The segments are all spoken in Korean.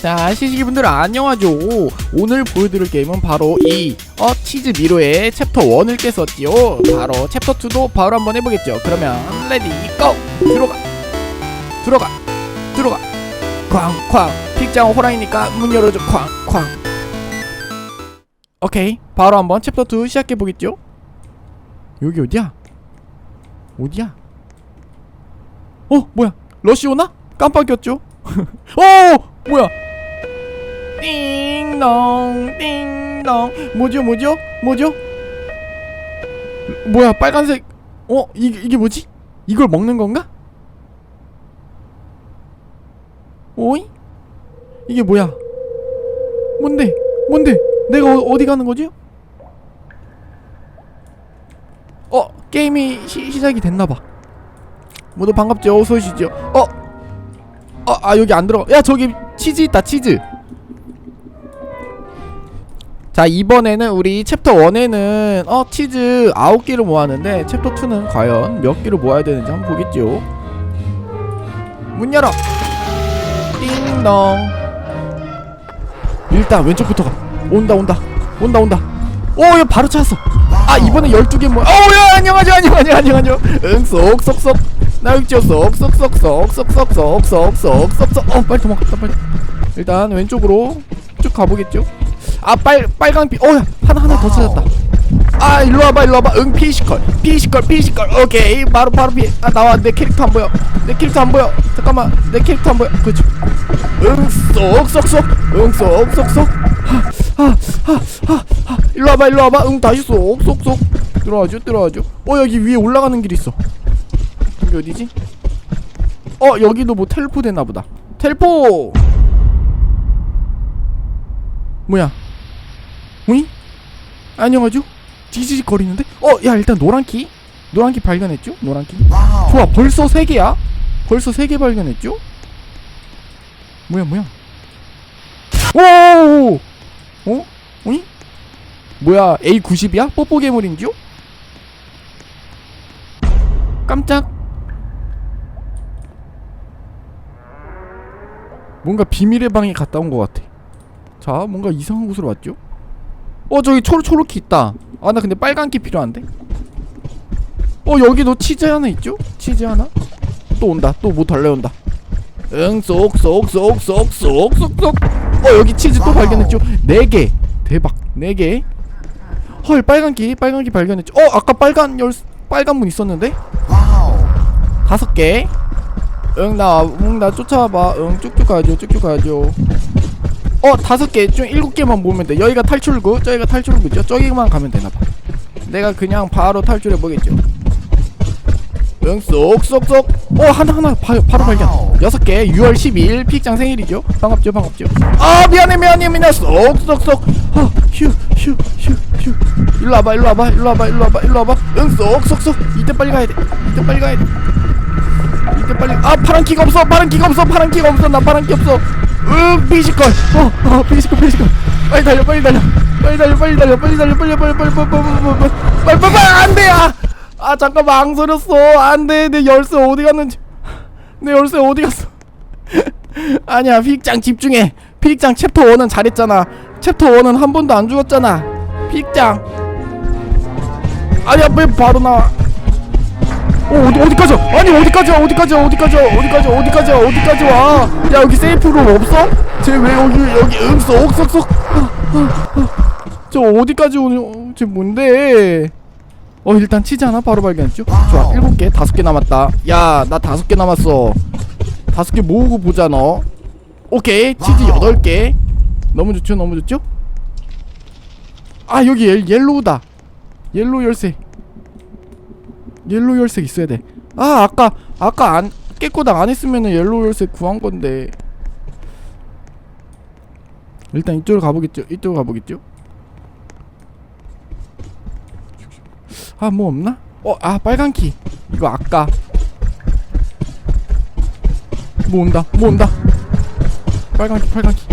자 시시기 분들 안녕하죠. 오늘 보여드릴 게임은 바로 이 어, 치즈 미로의 챕터 1을 깼었지요. 바로 챕터 2도 바로 한번 해보겠죠. 그러면 레디 고! 들어가! 들어가! 들어가! 쾅 쾅! 픽장 호랑이니까 문 열어줘. 쾅 쾅! 오케이. 바로 한번 챕터 2 시작해보겠죠? 여기 어디야? 어디야? 어 뭐야? 러시 오나? 깜빡이었죠? 어 뭐야 띵동 띵동. 뭐죠 뭐죠? 뭐죠? 뭐야 빨간색. 어 이게 이게 뭐지? 이걸 먹는 건가? 오이 이게 뭐야? 뭔데? 뭔데? 내가 어, 어디 가는 거지? 어 게임이 시, 시작이 됐나 봐. 모두 반갑죠? 어서 오시죠. 어 어, 아 여기 안 들어가. 야 저기 치즈 있다 치즈. 자 이번에는 우리 챕터 1에는 어 치즈 9개를 모았는데 챕터 2는 과연 몇 개를 모아야 되는지 한번 보겠죠. 문 열어. 띵동. 일단 왼쪽부터 가. 온다 온다 온다 온다. 오, 야 바로 찾았어. 아 이번에 12개 모. 어야 안녕하죠 안녕하죠 안녕하죠. 응 쏙쏙쏙. 나 여기 죠 쏙쏙쏙쏙쏙쏙쏙쏙쏙쏙쏙쏙 어 빨리 도망갔다 빨리 일단 왼쪽으로 쭉 가보겠죠 아 빨 빨강 비 어야 하나 하나 더 찾았다. 아 일로 와봐 일로 와봐. 응 피시컬 피시컬 피시컬. 오케이 바로 바로 피 아 나와. 내 캐릭터 안 보여. 내 캐릭터 안 보여. 잠깐만 내 캐릭터 안 보여. 그렇죠. 응 쏙쏙쏙. 응 쏙쏙쏙. 하하하하 일로 와봐 일로 와봐. 응 다시 쏙쏙쏙. 들어와줘 들어와줘. 어 여기 위에 올라가는 길 있어. 여기 어디지? 어 여기도 뭐 텔포 됐나 보다. 텔포! 뭐야 오잉? 안녕하죠? 지지직 거리는데? 어 야 일단 노란키 노란키 발견했죠? 노란키 좋아 벌써 3개야? 벌써 3개 발견했죠? 뭐야 뭐야 오오오 어? 오잉? 뭐야 A90이야? 뽀뽀 괴물인지요? 깜짝 뭔가 비밀의 방에 갔다 온 것 같아. 자, 뭔가 이상한 곳으로 왔죠? 어, 저기 초록 초록키 있다. 아, 나 근데 빨간 키 필요한데. 어, 여기도 치즈 하나 있죠? 치즈 하나? 또 온다. 또 뭐 달려온다. 응, 쏙쏙쏙쏙쏙쏙쏙. 어, 여기 치즈 또 발견했죠? 네 개. 대박. 네 개. 헐, 빨간 키, 빨간 키 발견했죠? 어, 아까 빨간 열 빨간 문 있었는데? 다섯 개. 응, 나, 응, 나 쫓아와봐. 응, 쭉쭉 가죠, 쭉쭉 가죠. 어, 다섯 개, 좀 일곱 개만 모으면 돼. 여기가 탈출구, 저기가 탈출구죠. 저기만 가면 되나봐. 내가 그냥 바로 탈출해 보겠죠. 응, 쏙쏙쏙. 어, 하나, 하나, 바, 바로 발견. 여섯 개, 6월 12일, 픽장 생일이죠. 반갑죠, 반갑죠. 아, 미안해, 미안해, 미안해. 쏙쏙쏙. 어, 휴, 휴, 휴, 휴. 일로 와봐, 일로 와봐, 일로 와봐, 일로 와봐, 일로 와봐. 응, 쏙쏙쏙. 이때 빨리 가야 돼. 이때 빨리 가야 돼. 이때 빨리. 아 파란 키가 없어. 파란 키가 없어. 파란 키가 없어. 나 파란 키 없어. 으 피지컬. 어어 피지컬 피지컬. 빨리 달려 빨리 달려. 빨리 달려 빨리 달려. 빨리 달려 빨리 빨리 빨리 빨리 빨리 빨리 빨리 빨리 빨리 안돼 아. 잠깐만. 앙소렸어. 안돼. 내 열쇠 어디 갔는지. 내 열쇠 어디 갔어? 아니야. 픽장 집중해. 픽장 챕터 1은 잘했잖아. 챕터 1은 한 번도 안 죽었잖아. 픽장. 아니야. 왜 바로 나와 어 어디 어디까지 와? 아니 어디까지 와? 어디까지 와? 어디까지 와? 어디까지 와? 어디까지 와? 어디까지 와 야 여기 세이프룸 없어? 쟤 왜 여기 여기 응쏙 쏙쏙. 저 어디까지 오는 어, 쟤 뭔데? 어 일단 치즈 하나 바로 발견했죠? 좋아 일곱 개 다섯 개 남았다. 야 나 다섯 개 남았어. 다섯 개 모으고 보자 너. 오케이 치즈 여덟 개. 너무 좋죠? 너무 좋죠? 아 여기 옐, 옐로우다. 옐로우 열쇠 옐로우 열쇠 있어야 돼. 아 아까 아까 안 깨꼬닥 안 했으면은 옐로우 열쇠 구한 건데. 일단 이쪽으로 가보겠죠. 이쪽으로 가보겠죠. 아 뭐 없나? 어아 빨간 키. 이거 아까. 뭐 온다. 뭐 온다. 빨간 키 빨간 키.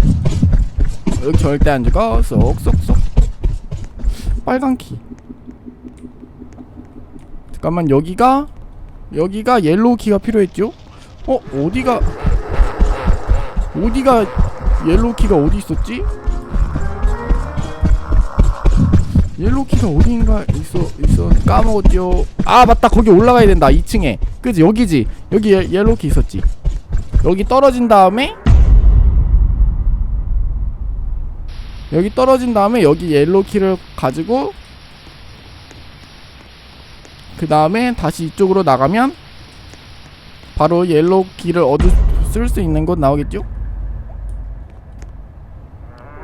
절대 안 죽어. 쏙쏙쏙. 빨간 키. 잠깐만 여기가 여기가 옐로우 키가 필요했죠? 어 어디가 어디가 옐로우 키가 어디 있었지? 옐로우 키가 어디인가 있어 있어 까먹었죠. 아 맞다 거기 올라가야 된다 2층에. 그지 여기지 여기 예, 옐로우 키 있었지. 여기 떨어진 다음에 여기 떨어진 다음에 여기 옐로우 키를 가지고 그 다음에 다시 이쪽으로 나가면 바로 옐로우 키를 얻을 쓸수 있는 곳 나오겠죠?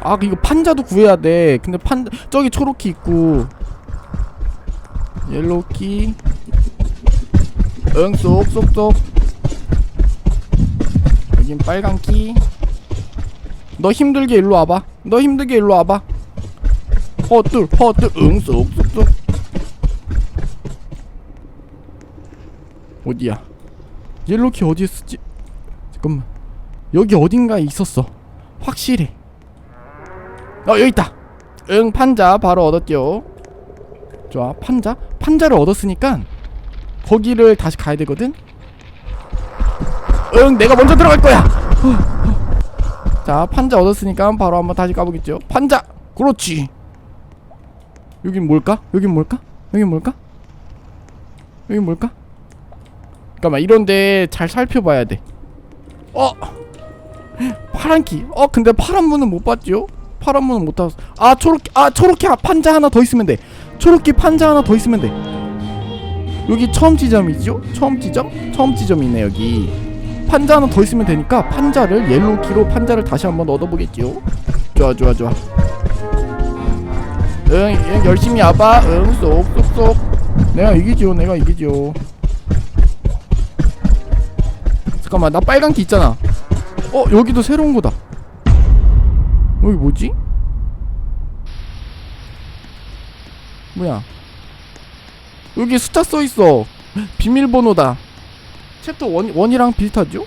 아 이거 판자도 구해야 돼. 근데 판 저기 초록키 있고. 옐로우 키 응 쏙쏙쏙. 여긴 빨간 키 너 힘들게 일로 와봐. 너 힘들게 일로 와봐. 헛들 헛들 응 쏙쏙쏙 어디야? 옐로우 키 어디에 쓰지? 잠깐만. 여기 어딘가에 있었어. 확실해. 어 여기 있다. 응 판자 바로 얻었죠. 좋아 판자? 판자를 얻었으니까 거기를 다시 가야 되거든. 응 내가 먼저 들어갈 거야. 자 판자 얻었으니까 바로 한번 다시 가보겠죠. 판자! 그렇지. 여긴 뭘까? 여긴 뭘까? 여긴 뭘까? 여긴 뭘까 잠깐만 이런데 잘 살펴봐야 돼 어! 파란 키. 어 근데 파란 문은 못 봤죠? 파란 문은 못 봤어. 아 초록키. 아 초록키 판자 하나 더 있으면 돼. 초록키 판자 하나 더 있으면 돼. 여기 처음 지점이죠? 처음 지점? 처음 지점이 있네 여기. 판자 하나 더 있으면 되니까 판자를 옐로우 키로 판자를 다시 한번 얻어보겠죠? 좋아 좋아 좋아. 응, 응 열심히 와봐. 응 쏙쏙쏙. 내가 이기죠. 내가 이기죠. 잠깐만 나 빨간 키 있잖아. 어 여기도 새로운 거다. 여기 뭐지? 뭐야? 여기 숫자 써 있어. 비밀번호다. 챕터 원 원이랑 비슷하죠?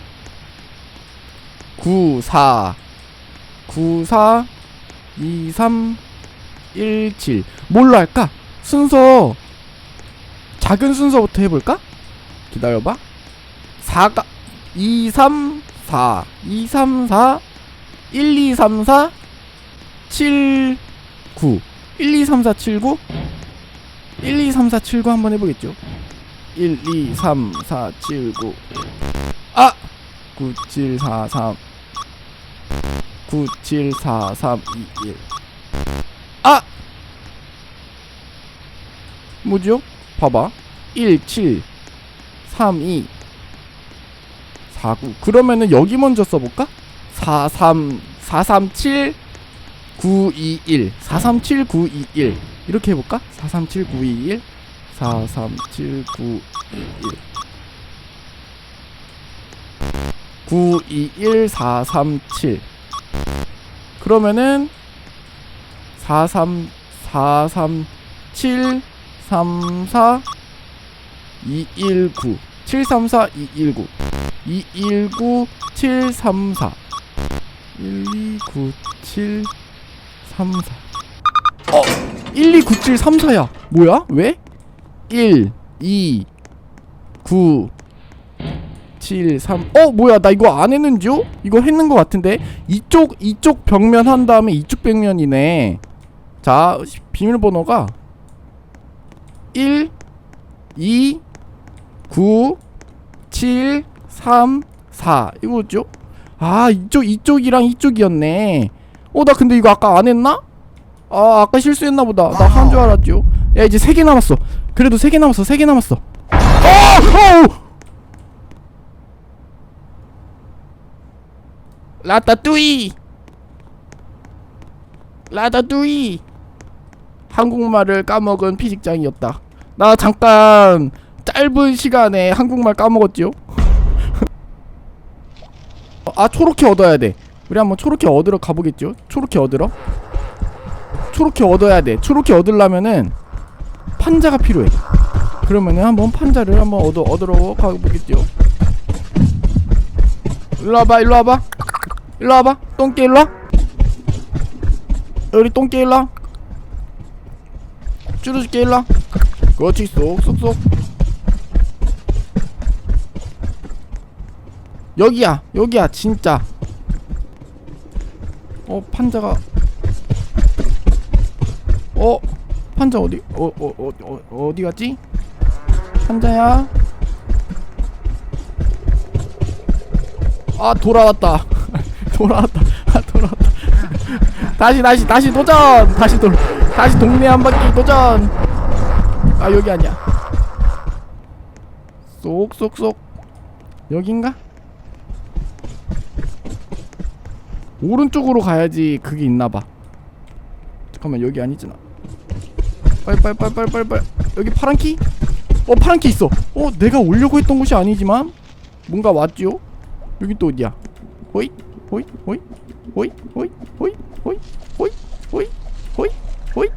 9 4 9 4 2 3 1 7 뭘로 할까? 순서 작은 순서부터 해볼까? 기다려봐. 4가 2 3 4 2 3 4 1 2 3 4 7 9 1 2 3 4 7 9 1 2 3 4 7 9 한번 해보겠죠? 1 2 3 4 7 9 아! 9 7 4 3 9 7 4 3 2 1 아! 뭐죠? 봐봐. 1 7 3 2 49 그러면은 여기 먼저 써볼까? 43 437 921 437 921 이렇게 해볼까? 437 921 437 921 921 437 그러면은 43 437 34 219 734 219 219 734 1297 34 어! 1297 34야 뭐야? 왜? 1 2 9 7 3 어? 뭐야 나 이거 안 했는지요? 이거 했는 것 같은데 이쪽 이쪽 벽면 한 다음에 이쪽 벽면이네 자 비밀번호가 1 2 9 7 3 4 이거죠? 아 이쪽 이쪽이랑 이쪽이었네. 어 나 근데 이거 아까 안 했나? 아 아까 실수했나 보다. 나 한 줄 알았죠. 야 이제 세 개 남았어. 그래도 세 개 남았어 세 개 남았어. 어! 어! 라따뚜이! 라따뚜이! 한국말을 까먹은 피직장이었다. 나 잠깐 짧은 시간에 한국말 까먹었죠 아 초록키 얻어야 돼. 우리 한번 초록키 얻으러 가보겠죠? 초록키 얻으러? 초록키 얻어야 돼. 초록키 얻으려면은 판자가 필요해. 그러면은 한번 판자를 한번 얻어 얻으러 가보겠죠? 일로 와봐 일로 와봐. 일로 와봐. 똥개 일로 와. 우리 똥개 일로 와. 줄여줄게 일로 와. 그렇지 쏙쏙쏙 여기야 여기야 진짜. 어 판자가. 어 판자 어디 어 어 어 어, 어 디 갔지? 판자야? 아 돌아왔다. 돌아왔다. 아 돌아왔다. 다시 다시 다시 도전! 다시 돌 다시 동네 한 바퀴 도전! 아 여기 아니야. 쏙쏙쏙. 여긴가 오른쪽으로 가야지 그게 있나봐 잠깐만 여기 아니잖아 빨리 여기 파란 키? 어 파란 키 있어 어 내가 오려고 했던 곳이 아니지만 뭔가 왔죠 여기 또 어디야 호이 호이 호이 호이 호이 호이 호이 호이 호이 호이 호이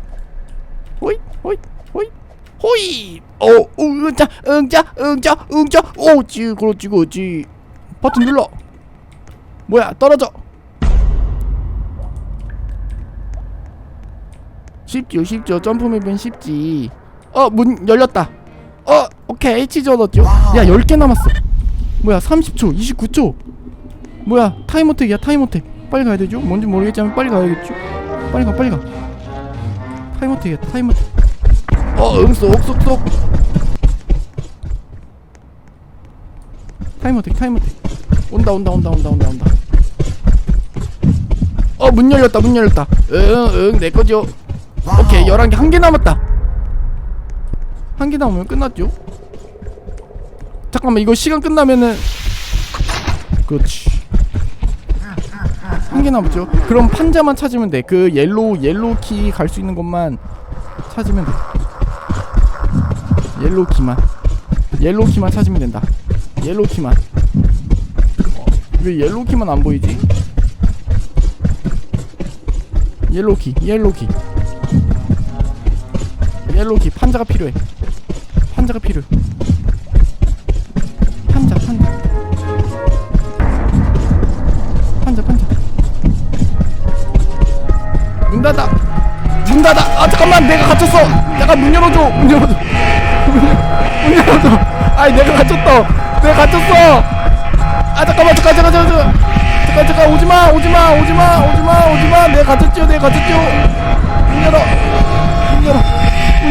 호이 호이 호이 호이 어 응자 응자 응자 응자 오지 그렇지 그렇지 버튼 눌러 뭐야 떨어져 쉽죠 쉽죠 점프맵은 쉽지. 어 문 열렸다. 어 오케이. 치즈 얻었죠? 야 10개 남았어. 뭐야 30초 29초. 뭐야 타임어택이야 타임어택. 빨리 가야 되죠? 뭔지 모르겠지만 빨리 가야겠죠? 빨리 가 빨리 가. 타임어택이야 타임어택. 어 응속 쏙쏙 타임어택 타임어택. 온다 온다 온다 온다 온다 온다. 어 문 열렸다 문 열렸다. 응응 내 거죠 오케이 11개 한 개 남았다. 한 개 남으면 끝났죠? 잠깐만 이거 시간 끝나면은 그렇지. 한 개 남았죠? 그럼 판자만 찾으면 돼그 옐로우 옐로우 키 갈 수 있는 것만 찾으면 돼. 옐로우 키만. 옐로우 키만 찾으면 된다. 옐로우 키만. 어, 왜 옐로우 키만 안 보이지? 옐로우 키 옐로우 키 옐로우키 판자가 필요해. 판자가 필요해. 판자 판자. 판자 판자. 문 닫아. 문 닫아. 아 잠깐만 내가 갇혔어. 잠깐 문 열어줘. 문 열어줘. 문, 열어줘. 아이 내가 갇혔어. 내가 갇혔어. 아 잠깐만 잠깐 잠깐 잠깐 잠깐. 잠깐 오지마 오지마 오지마 오지마 오지마. 내가 갇혔죠 내가 갇혔죠 문 열어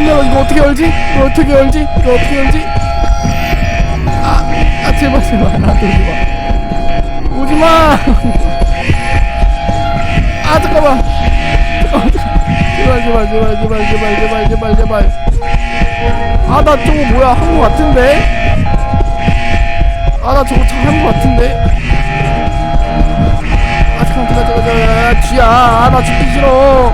이거 어떻게 열지? 이거 어떻게 열지? 이거 어떻게 열지? 아, 아 제발 제발. 나한테 오지마. 오지마. 아 잠깐만. 잠깐만 제발 제발 제발 제발 제발 제발 제발 제발. 아 나 저거 뭐야? 한거 같은데? 아 나 저거 참한거 같은데? 아 잠깐만 잠깐만 잠깐만. 잠깐만 쥐야. 아, 나 죽기 싫어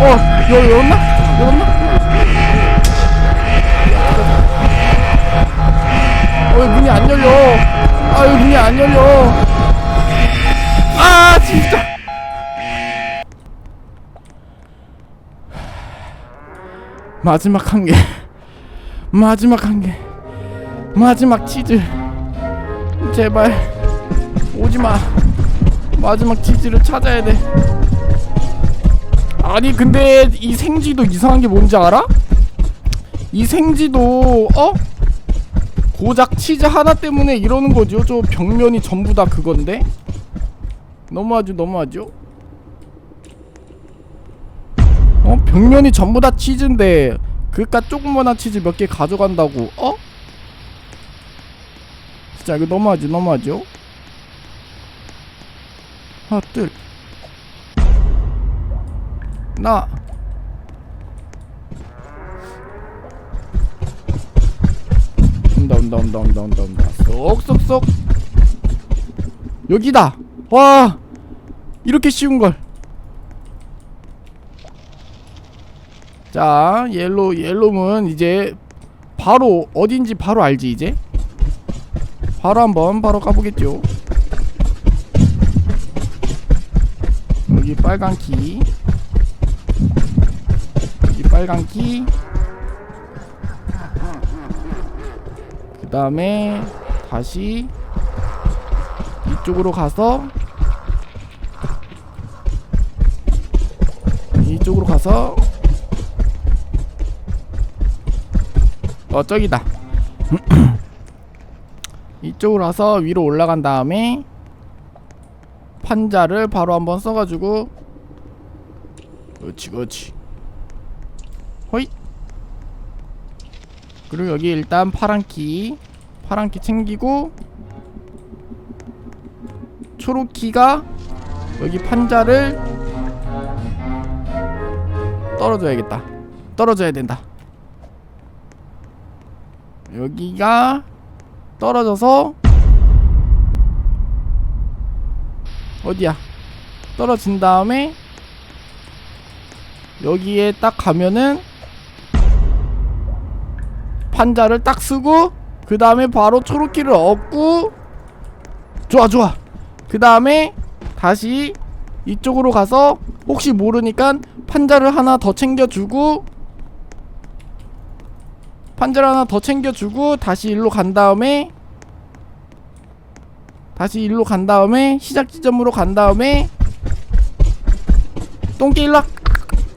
어, 열, 열었나? 열었나? 어, 왜 문이 안 열려? 아, 왜 문이 안 열려? 아, 진짜. 마지막 한 개. 마지막 한 개. 마지막 치즈. 제발. 오지 마. 마지막 치즈를 찾아야 돼. 아니 근데 이 생지도 이상한 게 뭔지 알아? 이 생지도 어? 고작 치즈 하나 때문에 이러는 거죠. 저 벽면이 전부 다 그건데. 너무하죠, 너무하죠. 어? 벽면이 전부 다 치즈인데 그깟 조그만한 치즈 몇 개 가져간다고. 어? 진짜 이거 너무하지, 너무하죠. 하나, 둘. 나. 온다 온다 온다 온다 온다 온다. 쏙쏙쏙. 여기다. 와. 이렇게 쉬운 걸. 자 옐로 옐로문 이제 바로 어딘지 바로 알지 이제? 바로 한번 바로 가보겠죠. 여기 빨간 키 빨간 키. 그 다음에 다시 이쪽으로 가서 이쪽으로 가서 어 저기다. 이쪽으로 와서 위로 올라간 다음에 판자를 바로 한번 써가지고 그렇지 그렇지 호이 그리고 여기 일단 파란 키 파란 키 챙기고 초록 키가 여기 판자를 떨어져야겠다. 떨어져야 된다. 여기가 떨어져서 어디야? 떨어진 다음에 여기에 딱 가면은 판자를 딱 쓰고 그 다음에 바로 초록키를 얻고 좋아 좋아. 그 다음에 다시 이쪽으로 가서 혹시 모르니까 판자를 하나 더 챙겨주고 판자를 하나 더 챙겨주고 다시 일로 간 다음에 다시 일로 간 다음에 시작 지점으로 간 다음에 똥개 일락!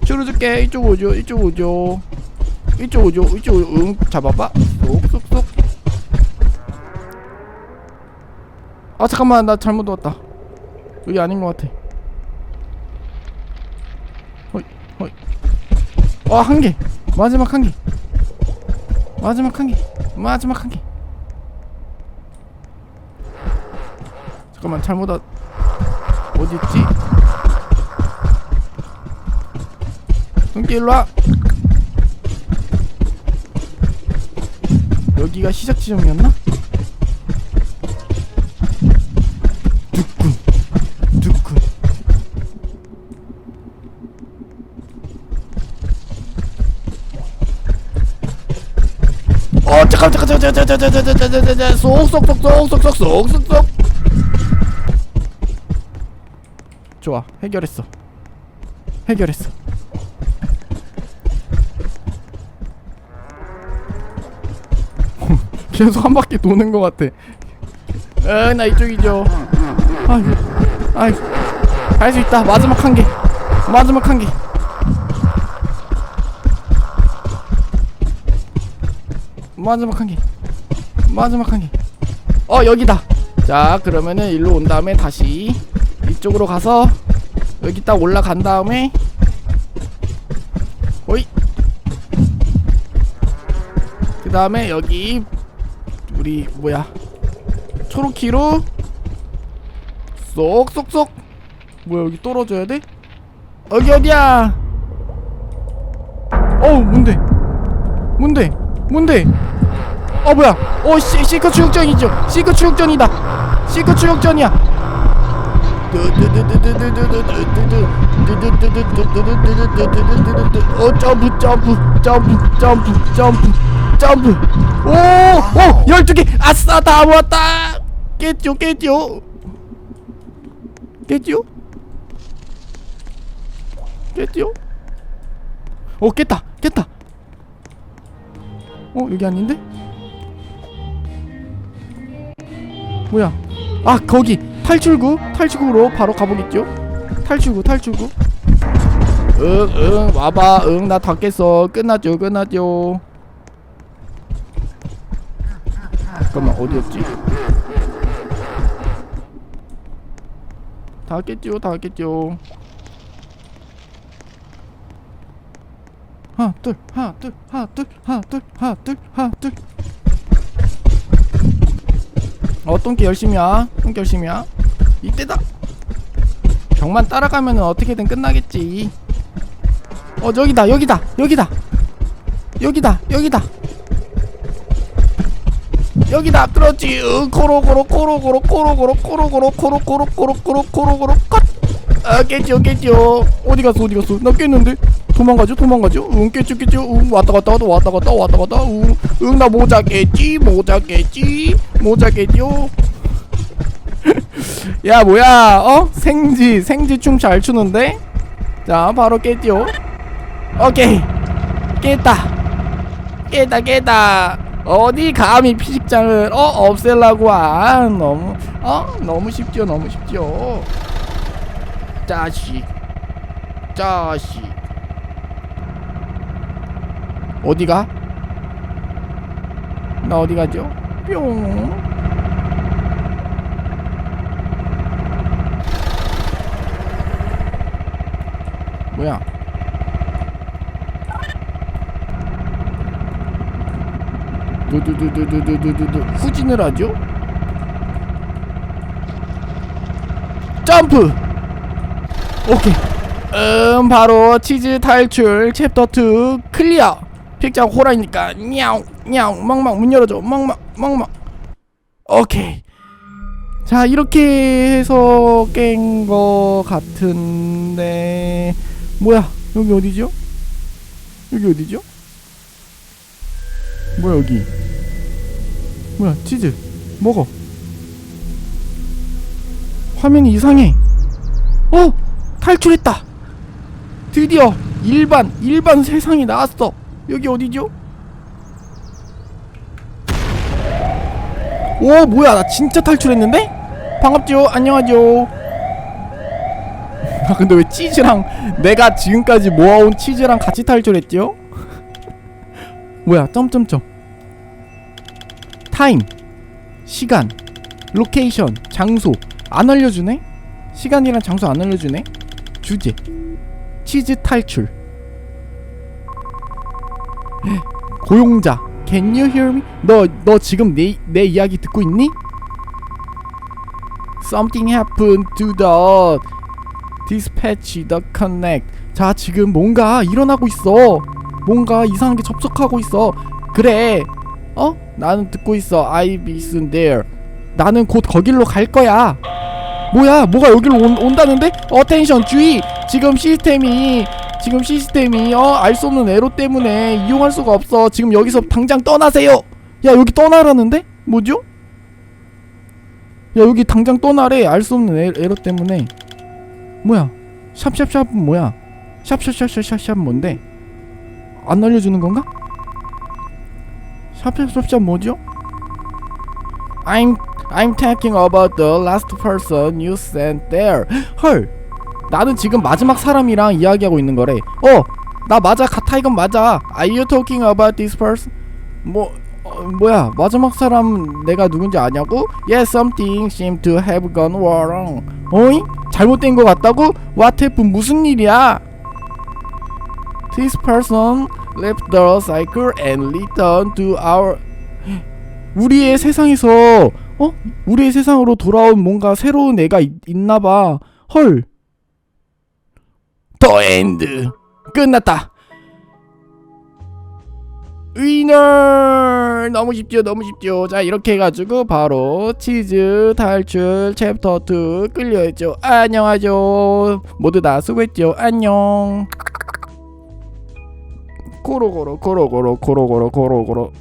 줄여줄게. 이쪽 오죠 이쪽 오죠 이쪽 오죠 이쪽 오죠 응 잡아봐. 쏙쏙쏙. 아 잠깐만 나 잘못 왔다. 여기 아닌 것 같아. 허이 허이. 아한개. 마지막 한개. 마지막 한개. 마지막 한개. 잠깐만 잘못 왔 어디 있지? 눈길 일로 와 여기가 시작 지점이었나? 두근 두근 어 잠깐 잠깐 잠깐 잠깐 잠깐 잠깐 잠깐 잠깐 잠깐 쏙쏙쏙쏙쏙쏙쏙쏙쏙쏙. 좋아. 해결했어. 해결했어 계속 한 바퀴 도는 것 같아. 응나 이쪽이죠. 아이고 아이고 할수 있다. 마지막 한 개. 마지막 한 개. 마지막 한 개. 마지막 한 개 어 여기다. 자 그러면은 일로 온 다음에 다시 이쪽으로 가서 여기 딱 올라간 다음에 호이. 그 다음에 여기 우리 뭐야 초록키로 쏙쏙쏙 뭐야 여기 떨어져야 돼? 여기 어디야? 어우 뭔데? 뭔데? 뭔데? 어 뭐야? 어 시, 시크 추격전이죠? 시크 추격전이다. 시크 추격전이야. 어 점프 점프 점프 점프 점프 점프 오오 열두 개. 아싸 다 모았다. 깼죠 깼죠 깼죠 깼죠 오? 깼다 깼다. 어 여기 아닌데? 뭐야? 아 거기. 탈출구? 탈출구로 바로 가보겠죠? 탈출구 탈출구. 응응 와봐. 응 나 다 깼어. 끝났죠 끝났죠 잠깐만 어디였지 다 깼죠 다 깼죠 하나 둘 하나 둘 하나 둘 하나 둘 하나 둘 하나 둘 어, 똥개 열심히야. 똥개 열심히야. 이때다. 병만 따라가면 어떻게든 끝나겠지. 어, 여기다, 여기다, 여기다. 여기다, 여기다. 여기다, 그렇지. 응, 코로코로, 코로코로, 코로코로, 코로코로, 코로코로, 코로코로, 코로코로, 컷. 아, 깼죠, 깼죠. 어디 갔어, 어디 갔어? 나 깼는데. 도망가죠, 도망가죠. 응, 깼죠, 깼죠. 응, 왔다 갔다 하다 왔다 갔다 왔다 갔다. 응, 응, 나 모자 깼지, 모자 깼지, 모자 깼죠. 야, 뭐야, 어? 생지, 생지 춤 잘 추는데? 자, 바로 깼죠. 오케이. 깼다. 깼다, 깼다. 어디 감히 피식장을 어 없애려고 아 너무 어 너무 쉽죠 너무 쉽죠 자식 자식. 어디가? 나 어디 가죠? 뿅. 뭐야? 두두두두두두두두 후진을 하죠? 점프! 오케이. 음 바로 치즈 탈출. 챕터 2 클리어. 픽장 호랑이니까 냐옹 냐옹. 멍멍 문 열어줘. 멍멍 멍멍. 오케이. 자 이렇게 해서 깬 거 같은데. 뭐야? 여기 어디죠? 여기 어디죠? 뭐야 여기 뭐야 치즈. 먹어. 화면이 이상해. 어? 탈출했다. 드디어 일반 일반 세상이 나왔어. 여기 어디죠? 오 뭐야 나 진짜 탈출했는데? 반갑죠? 안녕하죠. 아 근데 왜 치즈랑 내가 지금까지 모아온 치즈랑 같이 탈출했죠? 뭐야 점점점 타임 시간 로케이션 장소 안 알려주네? 시간이랑 장소 안 알려주네? 주제 치즈 탈출 고용자 Can you hear me? 너, 너 지금 내, 내 이야기 듣고 있니? Something happened to the dispatch the connect 자 지금 뭔가 일어나고 있어 뭔가 이상한 게 접속하고 있어 그래 어? 나는 듣고 있어. I'll be soon there. 나는 곧 거길로 갈 거야. 뭐야? 뭐가 여기로 온, 온다는데? 어텐션 주의. 지금 시스템이 지금 시스템이 어? 알 수 없는 에러 때문에 이용할 수가 없어. 지금 여기서 당장 떠나세요. 야 여기 떠나라는데? 뭐죠? 야 여기 당장 떠나래. 알 수 없는 에, 에러 때문에. 뭐야? 샵샵샵은 뭐야? 샵샵샵샵샵 뭔데? 안 알려주는 건가? 샵샵샵샵 뭐죠? I'm I'm talking about the last person you sent there. 헐. 나는 지금 마지막 사람이랑 이야기하고 있는 거래. 어, 나 맞아. 가타 이건 맞아. Are you talking about this person? 뭐 어, 뭐야? 마지막 사람 내가 누군지 아냐고? Yes, something seemed to have gone wrong. 어이? 잘못된 거 같다고? What happened? 무슨 일이야? This person left the cycle and returned to our 우리의 세상에서 어? 우리의 세상으로 돌아온 뭔가 새로운 애가 있, 있나봐. 헐. 더 엔드. 끝났다. 위너 너무 쉽죠 너무 쉽죠 자 이렇게 해가지고 바로 치즈 탈출 챕터 2 끌려했죠 안녕하죠 모두 다 수고했죠 안녕 고로고로 고로고로 고로고로 고로고로